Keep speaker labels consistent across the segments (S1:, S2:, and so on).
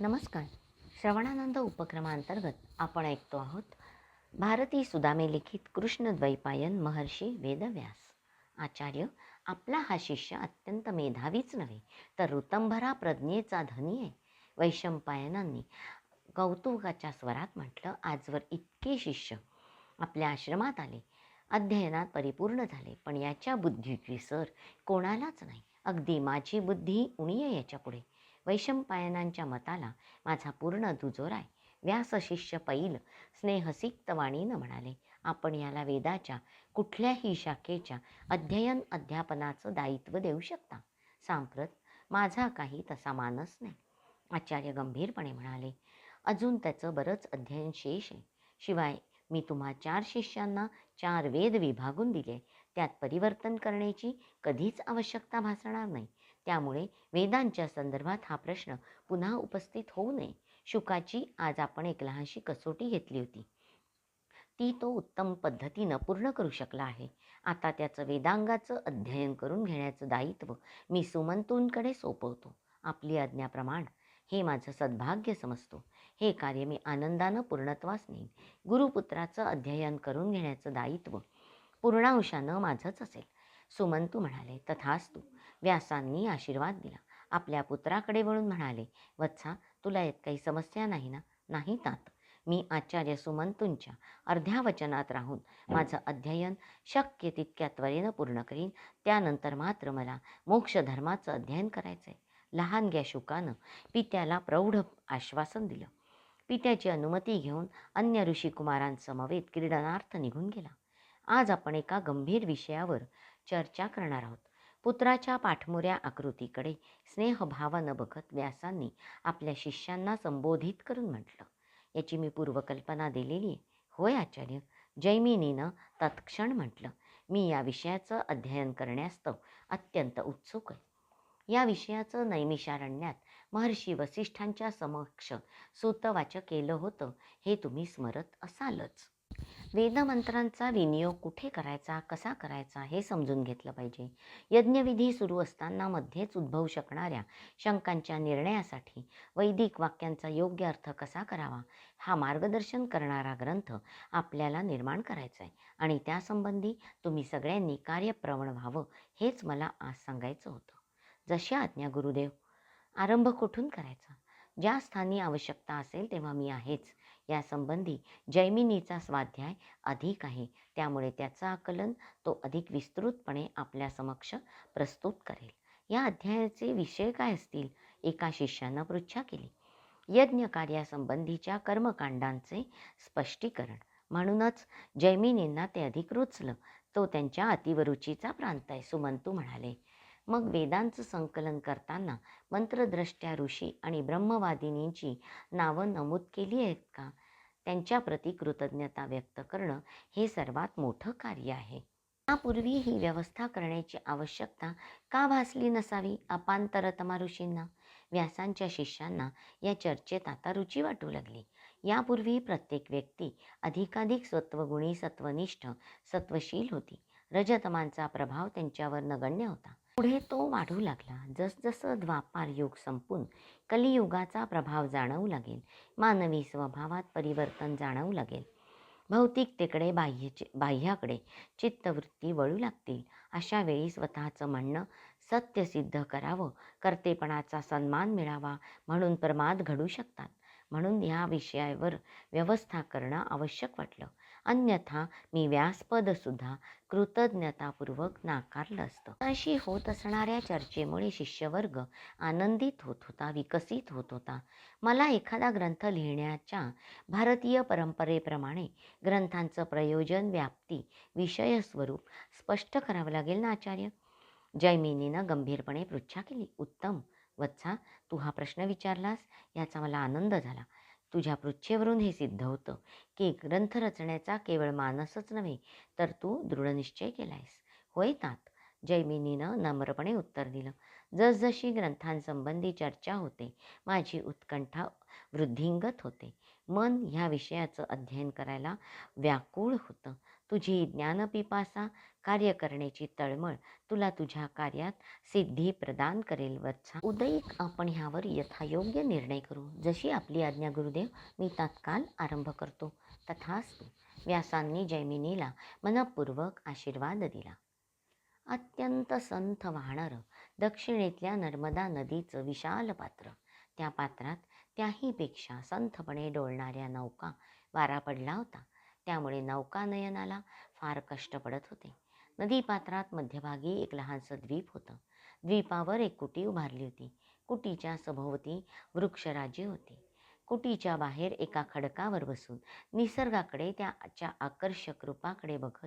S1: नमस्कार. श्रवणानंद उपक्रमांतर्गत आपण ऐकतो आहोत भारती सुदामे लिखित कृष्णद्वैपायन महर्षी वेदव्यास. आचार्य आपला हा शिष्य अत्यंत मेधावीच नव्हे तर ऋतंभरा प्रज्ञेचा धनी आहे. वैशंपायनांनी कौतुकाच्या स्वरात म्हटलं आजवर इतके शिष्य आपल्या आश्रमात आले अध्ययनात परिपूर्ण झाले पण याच्या बुद्धीची सर कोणालाच नाही. अगदी माझी बुद्धी उणी आहे याच्यापुढे. वैशंपायनांच्या मताला माझा पूर्ण दुजोर आहे. व्यास शिष्य पैल स्नेहसिक्त वाणीनं म्हणाले आपण याला वेदाच्या कुठल्याही शाखेच्या अध्ययन अध्यापनाचं दायित्व देऊ शकता. सांप्रत माझा काही तसा मानस नाही. आचार्य गंभीरपणे म्हणाले अजून त्याचं बरंच अध्ययन शेष आहे. शिवाय मी तुम्हा चार शिष्यांना चार वेद विभागून दिले. त्यात परिवर्तन करण्याची कधीच आवश्यकता भासणार नाही. त्यामुळे वेदांच्या संदर्भात हा प्रश्न पुन्हा उपस्थित होऊ नये. शुकाची आज आपण एक लहानशी कसोटी घेतली होती. ती तो उत्तम पद्धतीनं पूर्ण करू शकला आहे. आता त्याचं वेदांगाचं अध्ययन करून घेण्याचं दायित्व मी सुमंतूंकडे सोपवतो. आपली आज्ञाप्रमाण हे माझं सद्भाग्य समजतो. हे कार्य मी आनंदानं पूर्णत्वास नेईन. गुरुपुत्राचं अध्ययन करून घेण्याचं दायित्व पूर्णांशानं माझंच असेल. सुमंतू म्हणाले तथास्तू व्यासांनी आशीर्वाद दिला. आपल्या पुत्राकडे वळून म्हणाले वत्सा तुला यात काही समस्या नाही ना? नाही तात. मी आचार्य सुमंतूंच्या अर्ध्या वचनात राहून माझं अध्ययन शक्य तितक्या त्वरेनं पूर्ण करीन. त्यानंतर मात्र मला मोक्षधर्माचं अध्ययन करायचं आहे लहानग्या शुकानं पित्याला प्रौढ आश्वासन दिलं. पित्याची अनुमती घेऊन अन्य ऋषिकुमारांसमवेत क्रीडनार्थ निघून गेला. आज आपण एका गंभीर विषयावर चर्चा करणार आहोत. पुत्राच्या पाठमोऱ्या आकृतीकडे स्नेहभावानं बघत व्यासांनी आपल्या शिष्यांना संबोधित करून म्हटलं याची मी पूर्वकल्पना दिलेली आहे. होय आचार्य. जैमिनीनं तत्क्षण म्हटलं मी या विषयाचं अध्ययन करण्यास्तव अत्यंत उत्सुक आहे. या विषयाचं नैमिषारण्यात महर्षी वसिष्ठांच्या समक्ष सूतवाच केलं होतं हे तुम्ही स्मरत असालच. वेदमंत्रांचा विनियोग कुठे करायचा कसा करायचा हे समजून घेतलं पाहिजे. यज्ञविधी सुरू असताना मध्येच उद्भवू शकणाऱ्या शंकांच्या निर्णयासाठी वैदिक वाक्यांचा योग्य अर्थ कसा करावा हा मार्गदर्शन करणारा ग्रंथ आपल्याला निर्माण करायचा आहे आणि त्यासंबंधी तुम्ही सगळ्यांनी कार्यप्रवण व्हावं हेच मला आज सांगायचं होतं. जशी आज्ञा गुरुदेव आरंभ कुठून करायचा? ज्या स्थानी आवश्यकता असेल तेव्हा मी आहेच. यासंबंधी जैमिनीचा स्वाध्याय अधिक आहे. त्यामुळे त्याचं आकलन तो अधिक विस्तृतपणे आपल्या समक्ष प्रस्तुत करेल. या अध्यायाचे विषय काय असतील? एका शिष्यानं पृच्छा केली. यज्ञ कार्यासंबंधीच्या कर्मकांडांचे स्पष्टीकरण. म्हणूनच जैमिनींना ते अधिक रुचलं. तो त्यांच्या अतिवरुचीचा प्रांत आहे सुमंतू म्हणाले. मग वेदांचं संकलन करताना मंत्रद्रष्ट्या ऋषी आणि ब्रह्मवादिनींची नावं नमूद केली आहेत का? त्यांच्याप्रती कृतज्ञता व्यक्त करणं हे सर्वात मोठं कार्य आहे. यापूर्वी ही व्यवस्था करण्याची आवश्यकता का भासली नसावी अपांतरतमा ऋषींना? व्यासांच्या शिष्यांना या चर्चेत आता रुची वाटू लागली. यापूर्वी प्रत्येक व्यक्ती अधिकाधिक सत्वगुणी सत्वनिष्ठ सत्वशील होती. रजतमांचा प्रभाव त्यांच्यावर नगण्य होता. पुढे तो वाढू लागला. जसजसं द्वापार युग संपून कलियुगाचा प्रभाव जाणवू लागेल मानवी स्वभावात परिवर्तन जाणवू लागेल. भौतिकतेकडे बाह्यचे बाह्याकडे चित्तवृत्ती वळू लागतील. अशा वेळी स्वतःचं म्हणणं सत्य सिद्ध करावं कर्तेपणाचा सन्मान मिळावा म्हणून प्रमाद घडू शकतात. म्हणून या विषयावर व्यवस्था करणं आवश्यक वाटलं. अन्यथा मी व्यासपदसुद्धा कृतज्ञतापूर्वक नाकारलं असतं. अशी होत असणाऱ्या चर्चेमुळे शिष्यवर्ग आनंदित होत होता विकसित होत होता. मला एखादा ग्रंथ लिहिण्याच्या भारतीय परंपरेप्रमाणे ग्रंथांचं प्रयोजन व्याप्ती विषय स्वरूप स्पष्ट करावं लागेल ना आचार्य? जैमिनीनं गंभीरपणे पृच्छा केली. उत्तम. वत्सा तू हा प्रश्न विचारलास याचा मला आनंद झाला. तुझ्या पृच्छेवरून हे सिद्ध होतं की ग्रंथ रचण्याचा केवळ मानसच नव्हे तर तू दृढनिश्चय केलायस. होय तात. जैमिनीनं नम्रपणे उत्तर दिलं. जसजशी ग्रंथांसंबंधी चर्चा होते माझी उत्कंठा वृद्धिंगत होते. मन ह्या विषयाचं अध्ययन करायला व्याकुळ होतं. तुझी ज्ञानपिपासा कार्य करण्याची तळमळ तुला तुझ्या कार्यात सिद्धी प्रदान करेल वत्सा. उदयिक आपण ह्यावर यथायोग्य निर्णय करू. जशी आपली आज्ञा गुरुदेव मी तात्काळ आरंभ करतो. तथास्तु व्यासांनी जैमिनीला मनपूर्वक आशीर्वाद दिला. अत्यंत संथ वाहणारं दक्षिणेतल्या नर्मदा नदीचं विशाल पात्र. त्या पात्रात त्याहीपेक्षा संथपणे डोलणाऱ्या नौका वारा पडला होता. त्यामुळे नौकानयनाला फार कष्ट पडत होते. नदीपात्रात मध्यभागी एक लहानसं द्वीप होतं. द्वीपावर एक कुटी उभारली होती. कुटीच्या सभोवती वृक्षराजी होती. कुटीच्या बाहेर एका खडकावर बसून निसर्गाकडे त्याच्या आकर्षक रूपाकडे बघत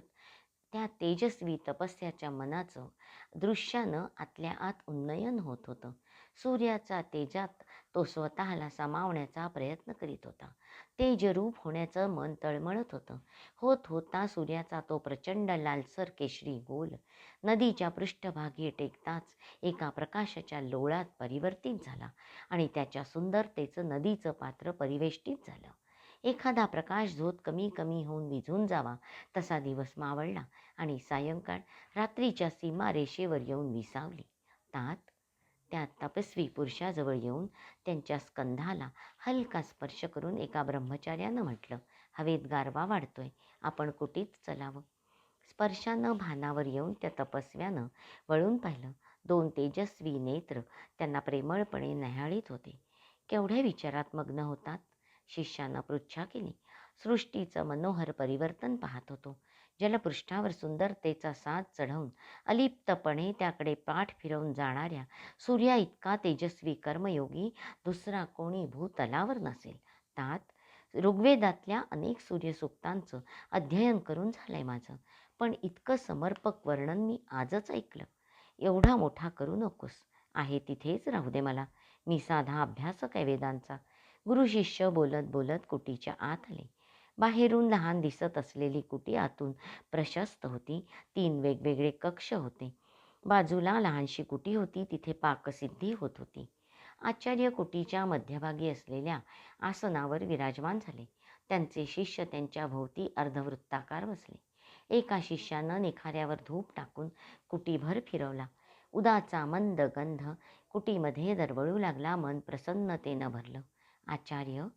S1: त्या तेजस्वी तपस्याच्या मनाचं दृश्यानं आतल्या आत उन्नयन होत होतं. सूर्याचा तेजात तो स्वतःला सामावण्याचा प्रयत्न करीत होता. तेजरूप होण्याचं मन तळमळत होतं. होत होता सूर्याचा तो प्रचंड लालसर केशरी गोल. नदीच्या पृष्ठभागी टेकताच एका प्रकाशाच्या लोळात परिवर्तित झाला आणि त्याच्या सुंदरतेचं नदीचं पात्र परिवेष्टित झालं. एखादा प्रकाश झोत कमी कमी होऊन विझून जावा तसा दिवस मावळला आणि सायंकाळ रात्रीच्या सीमारेषेवर येऊन विसावली. तात त्या तपस्वी पुरुषाजवळ येऊन त्यांच्या स्कंधाला हलका स्पर्श करून एका ब्रह्मचार्यानं म्हटलं हवेत गारवा वाढतोय आपण कुठेच चलावं. स्पर्शानं भानावर येऊन त्या तपस्व्यानं वळून पाहिलं दोन तेजस्वी नेत्र त्यांना प्रेमळपणे न्याहाळीत होते. केवढ्या विचारात मग्न होतात? शिष्यानं पृच्छा केली. सृष्टीचं मनोहर परिवर्तन पाहत होतो. जलपृष्ठावर सुंदरतेचा साज चढवून अलिप्तपणे त्याकडे पाठ फिरवून जाणाऱ्या सूर्या इतका तेजस्वी कर्मयोगी दुसरा कोणी भूतलावर नसेल. तात ऋग्वेदातल्या अनेक सूर्यसूक्तांचं अध्ययन करून झालंय माझं. पण इतकं समर्पक वर्णन मी आजच ऐकलं. एवढा मोठा करू नकोस. आहे तिथेच राहू दे मला. मी साधा अभ्यासक आहे वेदांचा. गुरु शिष्य बोलत बोलत कुटीच्या आत आले. बाहेरून लहान दिसत असलेली कुटी आतून प्रशस्त होती. तीन वेगवेगळे कक्ष होते. बाजूला लहानशी कुटी होती. तिथे पाकसिद्धी होत होती. आचार्य कुटीच्या मध्यभागी असलेल्या आसनावर विराजमान झाले. त्यांचे शिष्य त्यांच्या भोवती अर्धवृत्ताकार बसले. एका शिष्यानं निखाऱ्यावर धूप टाकून कुटीभर फिरवला. उदाचा मंद गंध कुटीमध्ये दरवळू लागला. मन प्रसन्नतेनं भरलं. आचार्य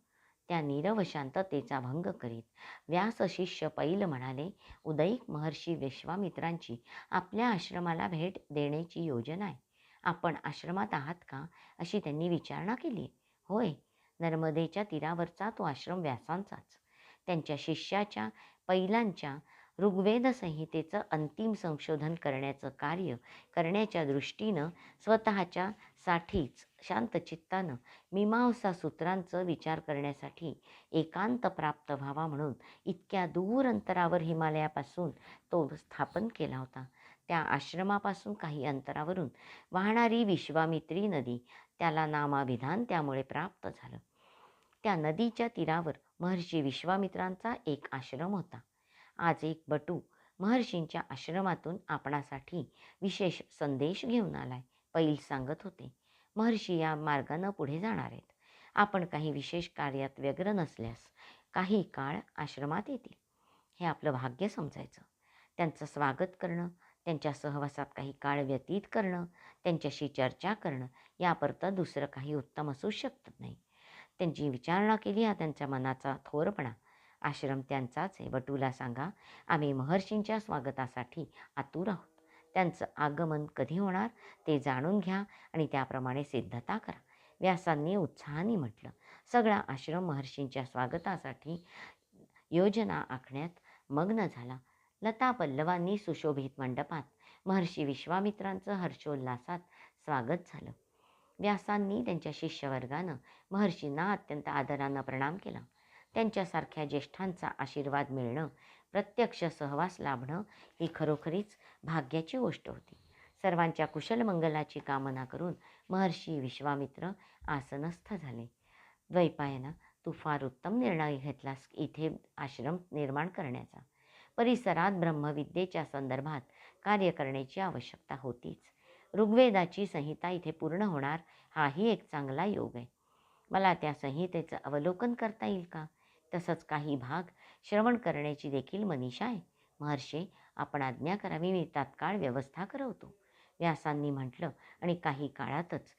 S1: त्या नीरव शांततेचा भंग करीत व्यास शिष्य पैल म्हणाले उदयिक महर्षी विश्वामित्रांची आपल्या आश्रमाला भेट देण्याची योजना आहे. आपण आश्रमात आहात का? अशी त्यांनी विचारणा केली होय नर्मदेच्या तीरावरचा तो आश्रम व्यासांचाच. त्यांच्या शिष्याच्या पैलांच्या ऋग्वेद संहितेचं अंतिम संशोधन करण्याचं कार्य करण्याच्या दृष्टीनं स्वतःच्या साठीच शांतचित्तानं मीमांसा सूत्रांचं विचार करण्यासाठी एकांत प्राप्त व्हावा म्हणून इतक्या दूर अंतरावर हिमालयापासून तो स्थापन केला होता. त्या आश्रमापासून काही अंतरावरून वाहणारी विश्वामित्री नदी त्याला नामाभिधान त्यामुळे प्राप्त झालं. त्या नदीच्या तीरावर महर्षी विश्वामित्रांचा एक आश्रम होता. आज एक बटू महर्षींच्या आश्रमातून आपणासाठी विशेष संदेश घेऊन आलाय. पैल सांगत होते महर्षी या मार्गानं पुढे जाणार आहेत. आपण काही विशेष कार्यात व्यग्र नसल्यास काही काळ आश्रमात येतील. हे आपलं भाग्य समजायचं. त्यांचं स्वागत करणं त्यांच्या सहवासात काही काळ व्यतीत करणं त्यांच्याशी चर्चा करणं यापरतं दुसरं काही उत्तम असू शकत नाही. त्यांची विचारणा केली हा त्यांच्या मनाचा थोरपणा. आश्रम त्यांचाच आहे. बटूला सांगा आम्ही महर्षींच्या स्वागतासाठी आतुर आहोत. त्यांचं आगमन कधी होणार ते जाणून घ्या आणि त्याप्रमाणे सिद्धता करा. व्यासांनी उत्साहाने म्हटलं सगळा आश्रम महर्षींच्या स्वागतासाठी योजना आखण्यात मग्न झाला. लता पल्लवांनी सुशोभित मंडपात महर्षी विश्वामित्रांचं हर्षोल्लासात स्वागत झालं. व्यासांनी त्यांच्या शिष्यवर्गानं महर्षींना अत्यंत आदरानं प्रणाम केला. त्यांच्यासारख्या ज्येष्ठांचा आशीर्वाद मिळणं प्रत्यक्ष सहवास लाभणं ही खरोखरीच भाग्याची गोष्ट होती. सर्वांच्या कुशलमंगलाची कामना करून महर्षी विश्वामित्र आसनस्थ झाले. द्वैपायना तू फार उत्तम निर्णय घेतलास इथे आश्रम निर्माण करण्याचा. परिसरात ब्रह्मविद्येच्या संदर्भात कार्य करण्याची आवश्यकता होतीच. ऋग्वेदाची संहिता इथे पूर्ण होणार हाही एक चांगला योग आहे. मला त्या संहितेचं अवलोकन करता येईल का? तसंच काही भाग श्रवण करण्याची देखील मनीषा आहे. महर्षे आपण आज्ञा करावी मी तात्काळ व्यवस्था करवतो. व्यासांनी म्हटलं आणि काही काळातच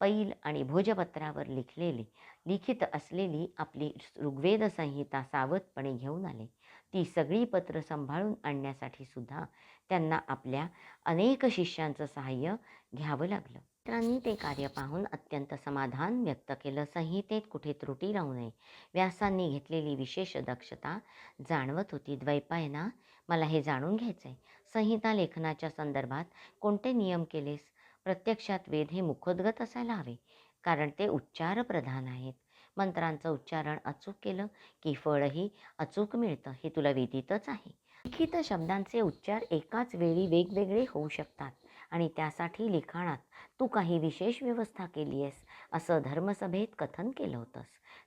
S1: पैल आणि भोजपत्रावर लिखलेली लिखित असलेली आपली ऋग्वेद संहिता सावधपणे घेऊन आले. ती सगळी पत्र सांभाळून आणण्यासाठी सुद्धा त्यांना आपल्या अनेक शिष्यांचं सहाय्य घ्यावं लागलं. मित्रांनी ते कार्य पाहून अत्यंत समाधान व्यक्त केलं. संहितेत कुठे त्रुटी राहू नये. व्यासांनी घेतलेली विशेष दक्षता जाणवत होती. द्वैपायना मला हे जाणून घ्यायचं आहे संहिता लेखनाच्या संदर्भात कोणते नियम केलेस? प्रत्यक्षात वेद हे मुखोद्गत असायला हवे कारण ते उच्चार प्रधान आहेत. मंत्रांचं उच्चारण अचूक केलं की फळही अचूक मिळतं हे तुला विदितच आहे. लिखित शब्दांचे उच्चार एकाच वेळी वेगवेगळे होऊ शकतात. आणि त्यासाठी लिखाणात तू काही विशेष व्यवस्था केली आहेस असं धर्मसभेत कथन केलं होतंस.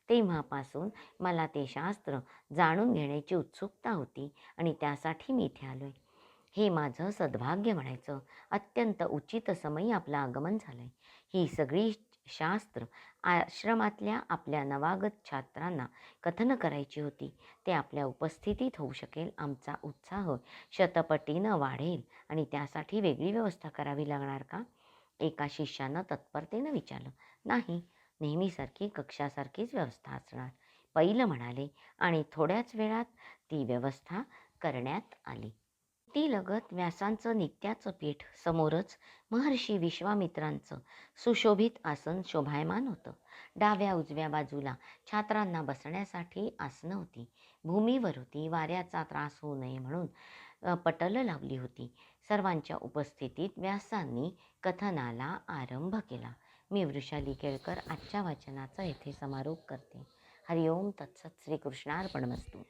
S1: तेव्हापासून मला ते शास्त्र जाणून घेण्याची उत्सुकता होती आणि त्यासाठी मी इथे आलो आहे हे माझं सद्भाग्य म्हणायचं अत्यंत उचित समयी आपलं आगमन झालं आहे ही सगळी शास्त्र आश्रमातल्या आपल्या नवागत छात्रांना कथन करायची होती. ते आपल्या उपस्थितीत होऊ शकेल आमचा उत्साह शतपटीनं वाढेल आणि त्यासाठी वेगळी व्यवस्था करावी लागणार का? एका शिष्यानं तत्परतेनं विचारलं नाही नेहमीसारखी कक्षासारखीच व्यवस्था असणार पहिलं म्हणाले आणि थोड्याच वेळात ती व्यवस्था करण्यात आली. लगत व्यासांचं नित्याचं पीठ समोरच महर्षी विश्वामित्रांचं सुशोभित आसन शोभायमान होतं. डाव्या उजव्या बाजूला छात्रांना बसण्यासाठी आसनं होती. भूमीवर होती. वाऱ्याचा त्रास होऊ नये म्हणून पटल पटलं लावली होती. सर्वांच्या उपस्थितीत व्यासांनी कथनाला आरंभ केला. मी वृषाली केळकर आजच्या वाचनाचा येथे समारोप करते. हरिओम तत्सत. श्रीकृष्णार्पणमस्तू.